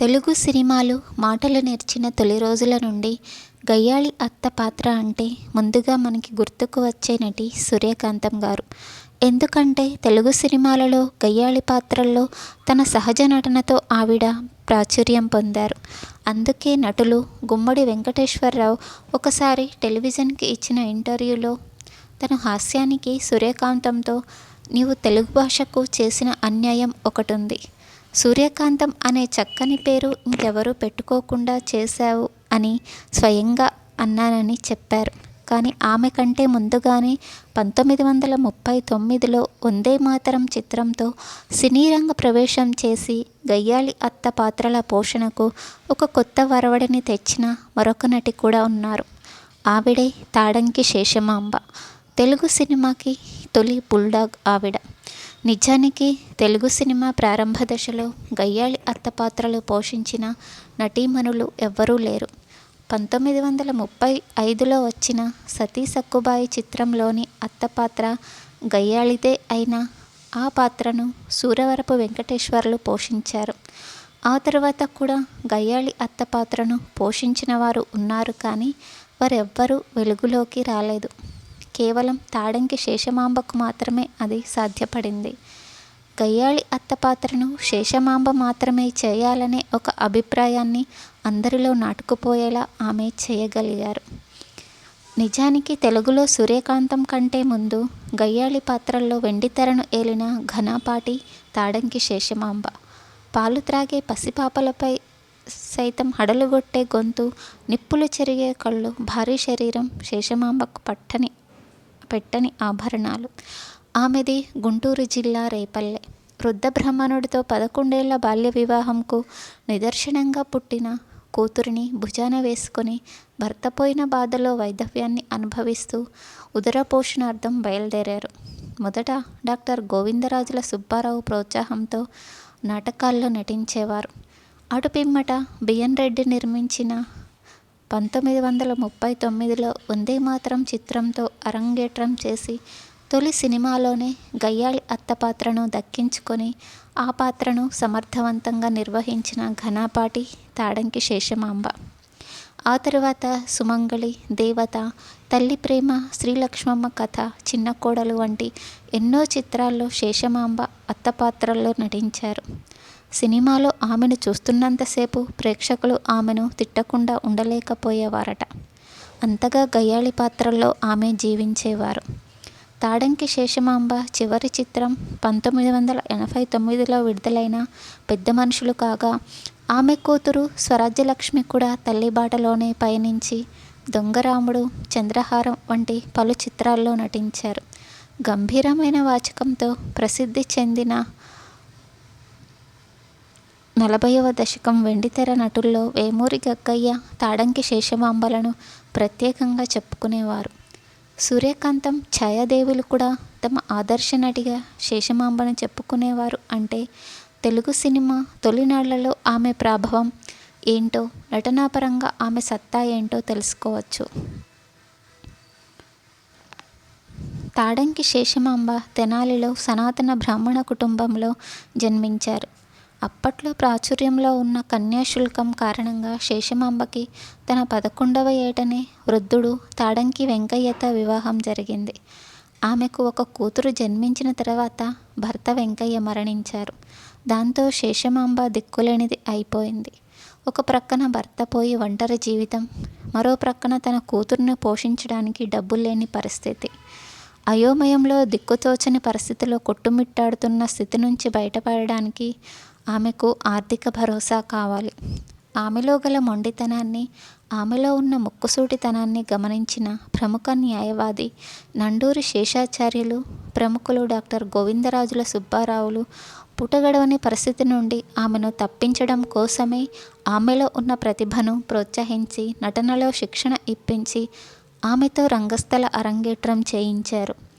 తెలుగు సినిమాలు మాటలు నేర్చిన తొలి రోజుల నుండి గయ్యాళి అత్త పాత్ర అంటే ముందుగా మనకి గుర్తుకు వచ్చే నటి సూర్యకాంతం గారు. ఎందుకంటే తెలుగు సినిమాలలో గయ్యాళి పాత్రల్లో తన సహజ నటనతో ఆవిడ ప్రాచుర్యం పొందారు. అందుకే నటులు గుమ్మడి వెంకటేశ్వరరావు ఒకసారి టెలివిజన్కి ఇచ్చిన ఇంటర్వ్యూలో తన హాస్యానికి సూర్యకాంతంతో నీవు తెలుగు భాషకు చేసిన అన్యాయం ఒకటి ఉంది సూర్యకాంతం అనే చక్కని పేరు ఇంకెవరూ పెట్టుకోకుండా చేశావు అని స్వయంగా అన్నానని చెప్పారు. కానీ ఆమె కంటే ముందుగానే పంతొమ్మిది వందల ముప్పై తొమ్మిదిలో వందే మాతరం చిత్రంతో సినీ రంగ ప్రవేశం చేసి గయ్యాళి అత్త పాత్రల పోషణకు ఒక కొత్త వరవడిని తెచ్చిన మరొక నటి కూడా ఉన్నారు. ఆవిడే తాడంకి శేషమాంబ. తెలుగు సినిమాకి తొలి బుల్డాగ్ ఆవిడ. నిజానికి తెలుగు సినిమా ప్రారంభ దశలో గయ్యాళి అత్త పాత్రలు పోషించిన నటీమణులు ఎవ్వరూ లేరు. పంతొమ్మిది వందల ముప్పై ఐదులో వచ్చిన సతీ సక్కుబాయి చిత్రంలోని అత్త పాత్ర గయ్యాళిదే అయినా ఆ పాత్రను సూరవరపు వెంకటేశ్వర్లు పోషించారు. ఆ తర్వాత కూడా గయ్యాళి అత్త పాత్రను పోషించిన వారు ఉన్నారు కానీ వారెవ్వరూ వెలుగులోకి రాలేదు. కేవలం తాడంకి శేషమాంబకు మాత్రమే అది సాధ్యపడింది. గయ్యాళి అత్త పాత్రను శేషమాంబ మాత్రమే చేయాలనే ఒక అభిప్రాయాన్ని అందరిలో నాటుకుపోయేలా ఆమె చేయగలిగారు. నిజానికి తెలుగులో సూర్యకాంతం కంటే ముందు గయ్యాళి పాత్రల్లో వెండితెరను ఏలిన ఘనాపాటి తాడంకి శేషమాంబ. పాలు త్రాగే పసిపాపలపై సైతం హడలుగొట్టే గొంతు నిప్పులు చెరిగే కళ్ళు భారీ శరీరం శేషమాంబకు పట్టని పెట్టని ఆభరణాలు. ఆమెది గుంటూరు జిల్లా రేపల్లె. వృద్ధ బ్రాహ్మణుడితో పదకొండేళ్ళ బాల్య వివాహంకు నిదర్శనంగా పుట్టిన కూతురిని భుజాన వేసుకొని భర్త పోయిన బాధలో వైధవ్యాన్ని అనుభవిస్తూ ఉదర పోషణార్థం బయలుదేరారు. మొదట డాక్టర్ గోవిందరాజుల సుబ్బారావు ప్రోత్సాహంతో నాటకాల్లో నటించేవారు. అటుపిమ్మట బిఎన్ రెడ్డి నిర్మించిన పంతొమ్మిది వందల ముప్పై తొమ్మిదిలో వందే మాతరం చిత్రంతో అరంగేట్రం చేసి తొలి సినిమాలోనే గయ్యాళి అత్త పాత్రను దక్కించుకొని ఆ పాత్రను సమర్థవంతంగా నిర్వహించిన ఘనాపాటి తాడంకి శేషమాంబ. ఆ తరువాత సుమంగళి దేవత తల్లి ప్రేమ శ్రీలక్ష్మమ్మ కథ చిన్న కోడలు వంటి ఎన్నో చిత్రాల్లో శేషమాంబ అత్త పాత్రల్లో నటించారు. సినిమాలో ఆమెను చూస్తున్నంతసేపు ప్రేక్షకులు ఆమెను తిట్టకుండా ఉండలేకపోయేవారట. అంతగా గయ్యాళి పాత్రల్లో ఆమె జీవించేవారు. తాడంకి శేషమాంబ చివరి చిత్రం పంతొమ్మిది వందల ఎనభై తొమ్మిదిలో విడుదలైన పెద్ద మనుషులు కాగా ఆమె కూతురు స్వరాజ్యలక్ష్మి కూడా తల్లిబాటలోనే పయనించి దొంగరాముడు చంద్రహారం వంటి పలు చిత్రాల్లో నటించారు. గంభీరమైన వాచకంతో ప్రసిద్ధి చెందిన నలభైవ దశకం వెండితెర నటుల్లో వేమూరి గగ్గయ్య తాడంకి శేషమాంబలను ప్రత్యేకంగా చెప్పుకునేవారు. సూర్యకాంతం ఛాయాదేవులు కూడా తమ ఆదర్శ నటిగా శేషమాంబను చెప్పుకునేవారు అంటే తెలుగు సినిమా తొలినాళ్ళలో ఆమె ప్రభావం ఏంటో నటనాపరంగా ఆమె సత్తా ఏంటో తెలుసుకోవచ్చు. తాడంకి శేషమాంబ తెనాలిలో సనాతన బ్రాహ్మణ కుటుంబంలో జన్మించారు. అప్పట్లో ప్రాచుర్యంలో ఉన్న కన్యాశుల్కం కారణంగా శేషమాంబకి తన పదకొండవ ఏటనే వృద్ధుడు తాడంకి వెంకయ్యతో వివాహం జరిగింది. ఆమెకు ఒక కూతురు జన్మించిన తర్వాత భర్త వెంకయ్య మరణించారు. దాంతో శేషమాంబ దిక్కులేనిది అయిపోయింది. ఒక ప్రక్కన భర్త పోయి ఒంటరి జీవితం మరో ప్రక్కన తన కూతురును పోషించడానికి డబ్బులు లేని పరిస్థితి. అయోమయంలో దిక్కుతోచని పరిస్థితిలో కొట్టుమిట్టాడుతున్న స్థితి నుంచి బయటపడడానికి ఆమెకు ఆర్థిక భరోసా కావాలి. ఆమెలో గల మొండితనాన్ని ఆమెలో ఉన్న ముక్కుసూటితనాన్ని గమనించిన ప్రముఖ న్యాయవాది నండూరి శేషాచార్యులు ప్రముఖులు డాక్టర్ గోవిందరాజుల సుబ్బారావులు పుటగడవని పరిస్థితి నుండి ఆమెను తప్పించడం కోసమే ఆమెలో ఉన్న ప్రతిభను ప్రోత్సహించి నటనలో శిక్షణ ఇప్పించి ఆమెతో రంగస్థల అరంగేట్రం చేయించారు.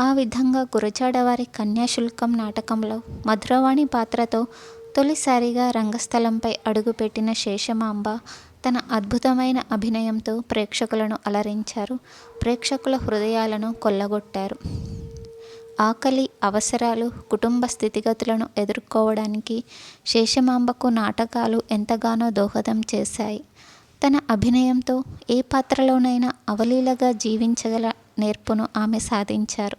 ఆ విధంగా గురజాడవారి కన్యాశుల్కం నాటకంలో మధురవాణి పాత్రతో తొలిసారిగా రంగస్థలంపై అడుగుపెట్టిన శేషమాంబ తన అద్భుతమైన అభినయంతో ప్రేక్షకులను అలరించారు. ప్రేక్షకుల హృదయాలను కొల్లగొట్టారు. ఆకలి అవసరాలు కుటుంబ స్థితిగతులను ఎదుర్కోవడానికి శేషమాంబకు నాటకాలు ఎంతగానో దోహదం చేశాయి. తన అభినయంతో ఏ పాత్రలోనైనా అవలీలగా జీవించగల నేర్పును ఆమె సాధించారు.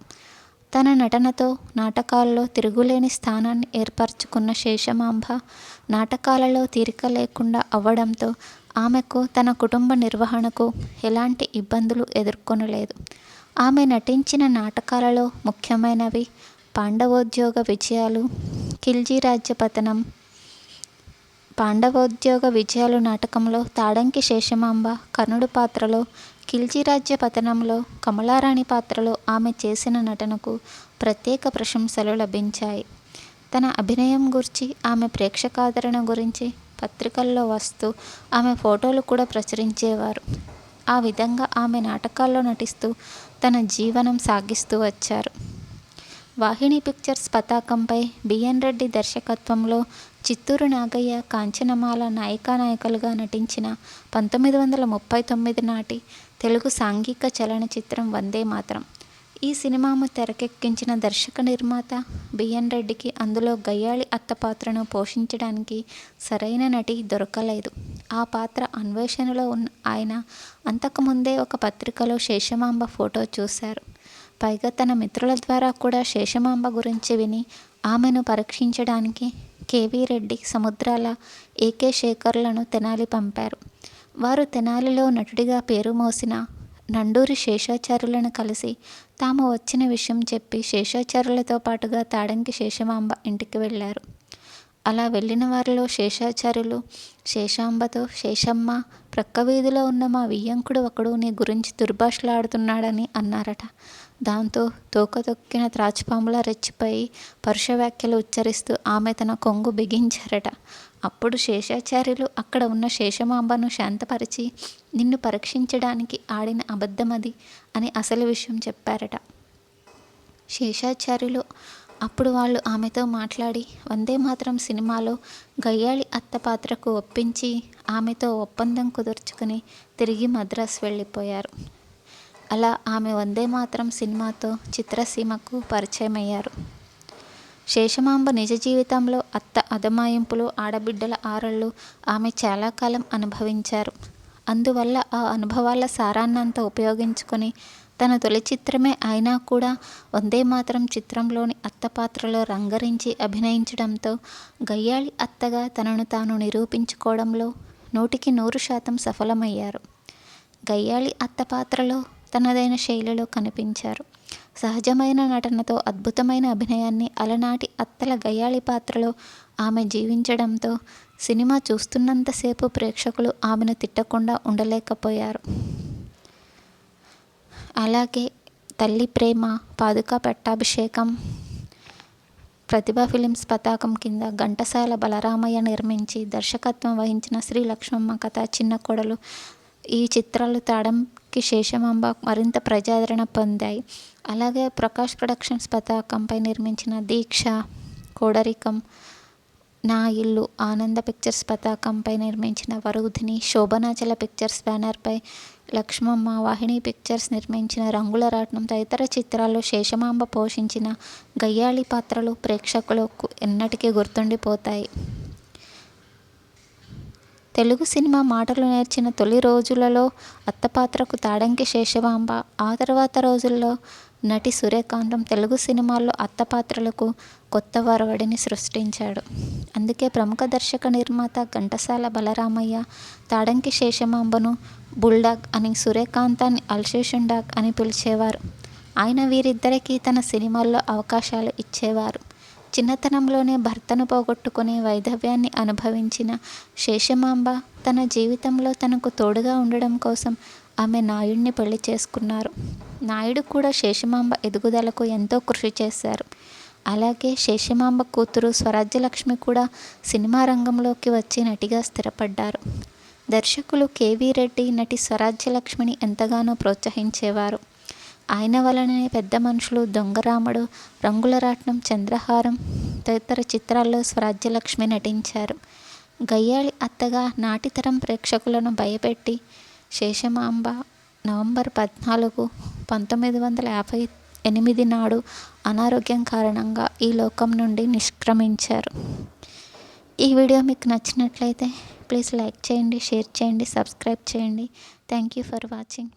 తన నటనతో నాటకాల్లో తిరుగులేని స్థానాన్ని ఏర్పరచుకున్న శేషమాంబ నాటకాలలో తీరిక లేకుండా అవ్వడంతో ఆమెకు తన కుటుంబ నిర్వహణకు ఎలాంటి ఇబ్బందులు ఎదుర్కొనలేదు. ఆమె నటించిన నాటకాలలో ముఖ్యమైనవి పాండవోద్యోగ విజయాలు ఖిల్జీ రాజ్య పతనం పాండవోద్యోగ విజయాలు నాటకంలో తాడంకి శేషమాంబ కర్ణుడు పాత్రలో ఖిల్జీ రాజ్య పతనంలో కమలారాణి పాత్రలో ఆమె చేసిన నటనకు ప్రత్యేక ప్రశంసలు లభించాయి. తన అభినయం గురించి ఆమె ప్రేక్షకాదరణ గురించి పత్రికల్లో వస్తూ ఆమె ఫోటోలు కూడా ప్రచురించేవారు. ఆ విధంగా ఆమె నాటకాల్లో నటిస్తూ తన జీవనం సాగిస్తూ వచ్చారు. వాహిని పిక్చర్స్ పతాకంపై బిఎన్ రెడ్డి దర్శకత్వంలో చిత్తూరు నాగయ్య కాంచనమాల నాయికానాయకులుగా నటించిన పంతొమ్మిది వందల ముప్పై తొమ్మిది నాటి తెలుగు సాంఘిక చలనచిత్రం వందే మాత్రం. ఈ సినిమాను తెరకెక్కించిన దర్శక నిర్మాత బిఎన్ రెడ్డికి అందులో గయ్యాళి అత్త పాత్రను పోషించడానికి సరైన నటి దొరకలేదు. ఆ పాత్ర అన్వేషణలో ఉన్న ఆయన అంతకుముందే ఒక పత్రికలో శేషమాంబ ఫోటో చూశారు. పైగా తన మిత్రుల ద్వారా కూడా శేషమాంబ గురించి విని ఆమెను పరీక్షించడానికి కేవీ రెడ్డి సముద్రాల ఏకే శేఖర్లను తెనాలి పంపారు. వారు తెనాలిలో నటుడిగా పేరు మోసిన నండూరి శేషాచార్యులను కలిసి తాము వచ్చిన విషయం చెప్పి శేషాచార్యులతో పాటుగా తాడంకి శేషమాంబ ఇంటికి వెళ్ళారు. అలా వెళ్ళిన వారిలో శేషాచార్యులు శేషాంబతో శేషమ్మ ప్రక్క వీధిలో ఉన్న మా వియ్యంకుడు ఒకడు నీ గురించి దుర్భాషలాడుతున్నాడని అన్నారట. దాంతో తోక తొక్కిన త్రాచుపాములా రెచ్చిపోయి పరుష వ్యాఖ్యలు ఉచ్చరిస్తూ ఆమె తన కొంగు బిగించారట. అప్పుడు శేషాచార్యులు అక్కడ ఉన్న శేషమాంబను శాంతపరిచి నిన్ను పరీక్షించడానికి ఆడిన అబద్ధమది అని అసలు విషయం చెప్పారట. శేషాచార్యులు అప్పుడు వాళ్ళు ఆమెతో మాట్లాడి వందే మాత్రం సినిమాలో గయ్యాళి అత్త పాత్రకు ఒప్పించి ఆమెతో ఒప్పందం కుదుర్చుకుని తిరిగి మద్రాసు వెళ్ళిపోయారు. అలా ఆమె వందే మాత్రం సినిమాతో చిత్రసీమకు పరిచయం అయ్యారు శేషమాంబ నిజ జీవితంలో అత్త అదమాయింపులు ఆడబిడ్డల ఆరళ్ళు ఆమె చాలా కాలం అనుభవించారు. అందువల్ల ఆ అనుభవాల సారాన్నంతా ఉపయోగించుకొని తన తొలి చిత్రమే అయినా కూడా వందే మాత్రం చిత్రంలోని అత్త పాత్రలో రంగరించి అభినయించడంతో గయ్యాళి అత్తగా తనను తాను నిరూపించుకోవడంలో నూటికి నూరు శాతం సఫలమయ్యారు. గయ్యాళి అత్త పాత్రలో తనదైన శైలిలో కనిపించారు. సహజమైన నటనతో అద్భుతమైన అభినయాన్ని అలనాటి అత్తల గయ్యాళి పాత్రలో ఆమె జీవించడంతో సినిమా చూస్తున్నంతసేపు ప్రేక్షకులు ఆమెను తిట్టకుండా ఉండలేకపోయారు. అలాగే తల్లి ప్రేమ పాదుకా పట్టాభిషేకం ప్రతిభా ఫిలిమ్స్ పతాకం కింద ఘంటసాల బలరామయ్య నిర్మించి దర్శకత్వం వహించిన శ్రీ లక్ష్మమ్మ కథ చిన్న కొడలు ఈ చిత్రాలు తాడంకి శేషమాంబ మరింత ప్రజాదరణ పొందాయి. అలాగే ప్రకాష్ ప్రొడక్షన్స్ పతాకంపై నిర్మించిన దీక్ష కోడరికం నా ఇల్లు ఆనంద పిక్చర్స్ పతాకంపై నిర్మించిన వరుధిని శోభనాచల పిక్చర్స్ బ్యానర్పై లక్ష్మమ్మ వాహిని పిక్చర్స్ నిర్మించిన రంగుల రాట్నం తదితర చిత్రాల్లో శేషమాంబ పోషించిన గయ్యాళి పాత్రలు ప్రేక్షకులకు ఎన్నటికీ గుర్తుండిపోతాయి. తెలుగు సినిమా మాటలు నేర్చిన తొలి రోజులలో అత్తపాత్రకు తాడంకి శేషమాంబ ఆ తర్వాత రోజుల్లో నటి సూర్యకాంతం తెలుగు సినిమాల్లో అత్త పాత్రలకు కొత్త వరవడిని సృష్టించాడు. అందుకే ప్రముఖ దర్శక నిర్మాత ఘంటసాల బలరామయ్య తాడంకి శేషమాంబను బుల్డాగ్ అని సూర్యకాంతాన్ని అల్సేషన్ డాగ్ అని పిలిచేవారు. ఆయన వీరిద్దరికీ తన సినిమాల్లో అవకాశాలు ఇచ్చేవారు. చిన్నతనంలోనే భర్తను పోగొట్టుకునే వైధవ్యాన్ని అనుభవించిన శేషమాంబ తన జీవితంలో తనకు తోడుగా ఉండడం కోసం ఆమె నాయుడిని పెళ్ళి చేసుకున్నారు. నాయుడు కూడా శేషమాంబ ఎదుగుదలకు ఎంతో కృషి చేశారు. అలాగే శేషమాంబ కూతురు స్వరాజ్యలక్ష్మి కూడా సినిమా రంగంలోకి వచ్చి నటిగా స్థిరపడ్డారు. దర్శకులు కేవీ రెడ్డి నటి స్వరాజ్యలక్ష్మిని ఎంతగానో ప్రోత్సహించేవారు. ఆయన వలననే పెద్ద మనుషులు దొంగరాముడు రంగుల రాట్నం చంద్రహారం తదితర చిత్రాల్లో స్వరాజ్యలక్ష్మి నటించారు. గయ్యాళి అత్తగా నాటితరం ప్రేక్షకులను భయపెట్టి శేషమాంబ నవంబర్ పద్నాలుగు పంతొమ్మిది వందల యాభై ఎనిమిది నాడు అనారోగ్యం కారణంగా ఈ లోకం నుండి నిష్క్రమించారు. ఈ వీడియో మీకు నచ్చినట్లయితే ప్లీజ్ లైక్ చేయండి షేర్ చేయండి సబ్స్క్రైబ్ చేయండి. Thank you for watching.